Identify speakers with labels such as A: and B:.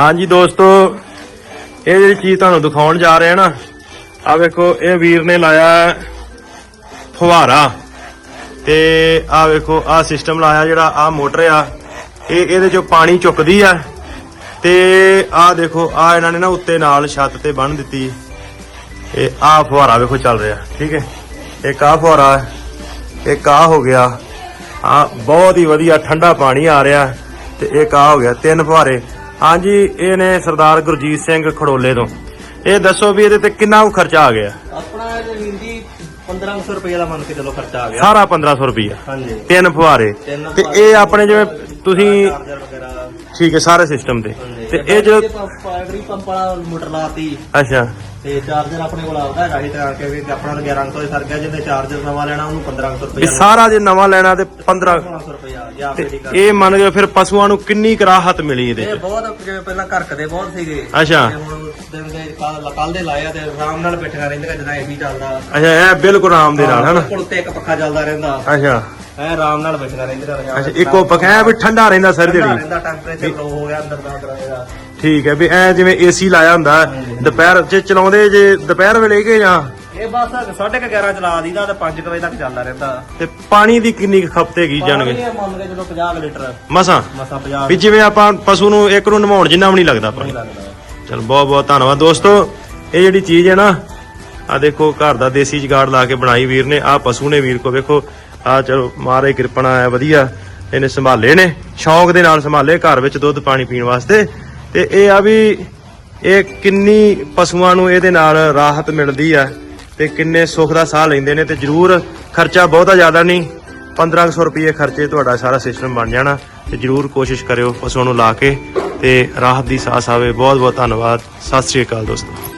A: ਹਾਂਜੀ ਦੋਸਤੋ, ਇਹ ਜਿਹੜੀ ਚੀਜ਼ ਤੁਹਾਨੂੰ ਦਿਖਾਉਣ ਜਾ ਰਹੇ ਆ ਨਾ ਆ ਵੇਖੋ, ਇਹ ਵੀਰ ਨੇ ਲਾਇਆ ਫੁਹਾਰਾ ਤੇ ਆ ਵੇਖੋ ਆ ਸਿਸਟਮ ਲਾਇਆ ਜਿਹੜਾ ਆ ਮੋਟਰ ਆ, ਇਹ ਇਹਦੇ ਚੋਂ ਪਾਣੀ ਚੁੱਕਦੀ ਆ ਤੇ ਆ ਦੇਖੋ ਆ ਇਹਨਾਂ ਨੇ ਨਾ ਉੱਤੇ ਨਾਲ ਛੱਤ ਤੇ ਬੰਨ ਦਿੱਤੀ। ਇਹ ਆ ਫੁਹਾਰਾ ਵੇਖੋ ਚੱਲ ਰਿਹਾ, ਠੀਕ ਹੈ? ਇੱਕ ਆ ਫੁਹਾਰਾ ਹੈ ਇੱਕ ਆ ਹੋ ਗਿਆ। ਆ ਬਹੁਤ ਹੀ ਵਧੀਆ ਠੰਡਾ ਪਾਣੀ ਆ ਰਿਹਾ ਤੇ ਇੱਕ ਆ ਹੋ ਗਿਆ, ਤਿੰਨ ਫੁਹਾਰੇ। ਹਾਂਜੀ ਇਹ ਨੇ ਸਰਦਾਰ ਗੁਰਜੀਤ ਸਿੰਘ ਖੜੋਲੇ ਤੋਂ। ਇਹ ਦੱਸੋ ਵੀ ਇਹਦੇ ਤੇ ਕਿੰਨਾ ਕੁ ਖਰਚਾ ਆ ਗਿਆ?
B: ਆਪਣਾ ਜੀ 1500 ਰੁਪਏ ਦਾ ਮੰਨ ਕੇ ਚਲੋ ਖਰਚਾ ਆ ਗਿਆ।
A: ਸਾਰਾ 1500 ਰੁਪਈਆ।
B: ਹਾਂਜੀ।
A: ਤਿੰਨ ਫੁਹਾਰੇ।
B: ਤਿੰਨ
A: ਤੇ। ਇਹ ਆਪਣੇ ਜਿਵੇਂ ਤੁਸੀਂ
B: ਚਾਰਜਰ ਵਗੈਰਾ।
A: ਠੀਕ ਹੈ ਸਾਰੇ ਸਿਸਟਮ ਤੇ। ਤੇ ਇਹ ਜੋ
B: ਪਾਵਰੀ ਪੰਪ ਵਾਲਾ ਮੋਟਰ ਲਾਤੀ।
A: ਅੱਛਾ।
B: ਤੇ ਚਾਰਜਰ ਆਪਣੇ ਕੋਲ ਆਉਂਦਾ ਹੈਗਾ ਸੀ ਤਾਂ ਕਿ ਵੀ ਆਪਣਾ ਤਾਂ 1100 ਦੇ ਸਰ ਗਿਆ ਜਿਹਨੇ ਚਾਰਜਰ ਨਵਾਂ ਲੈਣਾ ਉਹਨੂੰ 1500
A: ਵੀ
B: ਰੁਪਏ
A: ਸਾਰਾ ਜੇ ਨਵਾਂ ਲੈਣਾ ਤੇ 15
B: 1600 ਰੁਪਏ ਜਾਂ
A: ਤੇ ਇਹ ਮੰਨ ਕੇ ਫਿਰ ਪਸ਼ੂਆਂ ਨੂੰ ਕਿੰਨੀ ਕੁ ਰਾਹਤ ਮਿਲੀ ਇਹਦੇ
B: ਇਹ
A: ਚ?
B: ਬਹੁਤ ਜਿਵੇਂ ਪਹਿਲਾਂ ਘਰਕਦੇ ਬਹੁਤ ਸੀਗੇ।
A: ਅੱਛਾ।
B: ਤੇ ਹੁਣ ਦਿਨ ਦੇ ਕੱਲ ਕੱਲ ਦੇ ਲਾਇਆ ਤੇ ਆਰਾਮ ਨਾਲ ਬੈਠੀਆਂ ਰਹਿੰਦੀਆਂ ਜਦੋਂ ਏਸੀ ਚੱਲਦਾ।
A: ਅੱਛਾ ਇਹ ਬਿਲਕੁਲ ਆਰਾਮ ਦੇ ਨਾਲ ਹਨਾ?
B: ਕੋਲ ਤੇ ਇੱਕ ਪੱਖਾ ਚੱਲਦਾ ਰਹਿੰਦਾ।
A: ਅੱਛਾ।
B: ਐ ਆਰਾਮ ਨਾਲ ਬੈਠੀਆਂ ਰਹਿੰਦੀਆਂ
A: ਅੱਛਾ ਇੱਕੋ ਪਖਾਇਆ ਵੀ ਠੰਡਾ ਰਹਿੰਦਾ ਸਾਰੀ
B: ਠੰਡਾ
A: ਦਿਹਾੜੀ
B: ਰਹਿੰਦਾ ਟੈਂਪਰੇਚਰ ਲੋ ਹੋ ਗਿਆ ਅੰਦਰ ਦਾ ਇਹਦਾ
A: ਠੀਕ ਹੈ ਵੀ ਐ ਜਿਵੇਂ ਏਸੀ ਲਾਇਆ ਹੁੰਦਾ। ਦੁਪਹਿਰ ਚ ਚਲਾਉਂਦੇ ਜੇ ਦੁਪਹਿਰ ਵੇਲੇ ਕਿ ਜਾਂ?
B: ਇਹ ਬਸ 11:30 ਚਲਾ ਦੀਦਾ ਤੇ 5 ਵਜੇ ਤੱਕ ਚੱਲਦਾ ਰਹਿੰਦਾ।
A: ਤੇ ਪਾਣੀ ਦੀ ਕਿੰਨੀ ਖਪਤ ਹੈਗੀ ਜਾਣਗੇ
B: ਪਾਣੀ ਇਹ ਮੰਨ ਕੇ ਚਲੋ 50 ਕੁ ਲੀਟਰ।
A: ਮਸਾਂ?
B: ਮਸਾ 50
A: ਵੀ ਜਿਵੇਂ ਆਪਾਂ ਪਸ਼ੂ ਨੂੰ ਇੱਕ ਨੂੰ ਨਵਾਉਣ ਜਿੰਨਾ ਵੀ ਨਹੀਂ ਲੱਗਦਾ ਪਾਣੀ ਚਲ ਬਹੁਤ ਬਹੁਤ ਧੰਨਵਾਦ ਦੋਸਤੋ। ਇਹ ਜਿਹੜੀ ਚੀਜ਼ ਹੈ ਨਾ ਆ ਦੇਖੋ ਘਰ ਦਾ ਦੇਸੀ ਜਗਾੜ ਲਾ ਕੇ ਬਣਾਈ ਵੀਰ ਨੇ ਆ ਪਸ਼ੂ ਨੇ ਵੀਰ ਕੋ ਵੇਖੋ ਆ ਚਲੋ ਮਾਰੇ ਕਿਰਪਣਾ ਆ ਵਧੀਆ। ਇਹਨੇ ਸੰਭਾਲੇ ਨੇ ਸ਼ੌਂਕ ਦੇ ਨਾਲ ਸੰਭਾਲੇ ਘਰ ਵਿੱਚ ਦੁੱਧ ਪਾਣੀ ਪੀਣ ਵਾਸਤੇ। ਤੇ ਇਹ ਆ ਵੀ ਇਹ ਕਿੰਨੀ ਪਸ਼ੂਆਂ ਨੂੰ ਇਹਦੇ ਨਾਲ ਰਾਹਤ ਮਿਲਦੀ ਆ ਤੇ ਕਿੰਨੇ ਸੁੱਖ ਦਾ ਸਾਹ ਲੈਂਦੇ ਨੇ ਤੇ ਜਰੂਰ ਖਰਚਾ ਬਹੁਤਾ ਜ਼ਿਆਦਾ ਨਹੀਂ 1500 ਰੁਪਏ ਖਰਚੇ ਤੁਹਾਡਾ ਸਾਰਾ ਸਿਸਟਮ ਬਣ ਜਾਣਾ ਤੇ ਜਰੂਰ ਕੋਸ਼ਿਸ਼ ਕਰਿਓ ਪਸ਼ੂਆਂ ਨੂੰ ਲਾ ਕੇ ਤੇ ਰਾਹਤ ਦੀ ਸਾਹ ਆਵੇ ਬਹੁਤ ਬਹੁਤ ਧੰਨਵਾਦ। ਸਤਿ ਸ੍ਰੀ ਅਕਾਲ ਦੋਸਤੋ।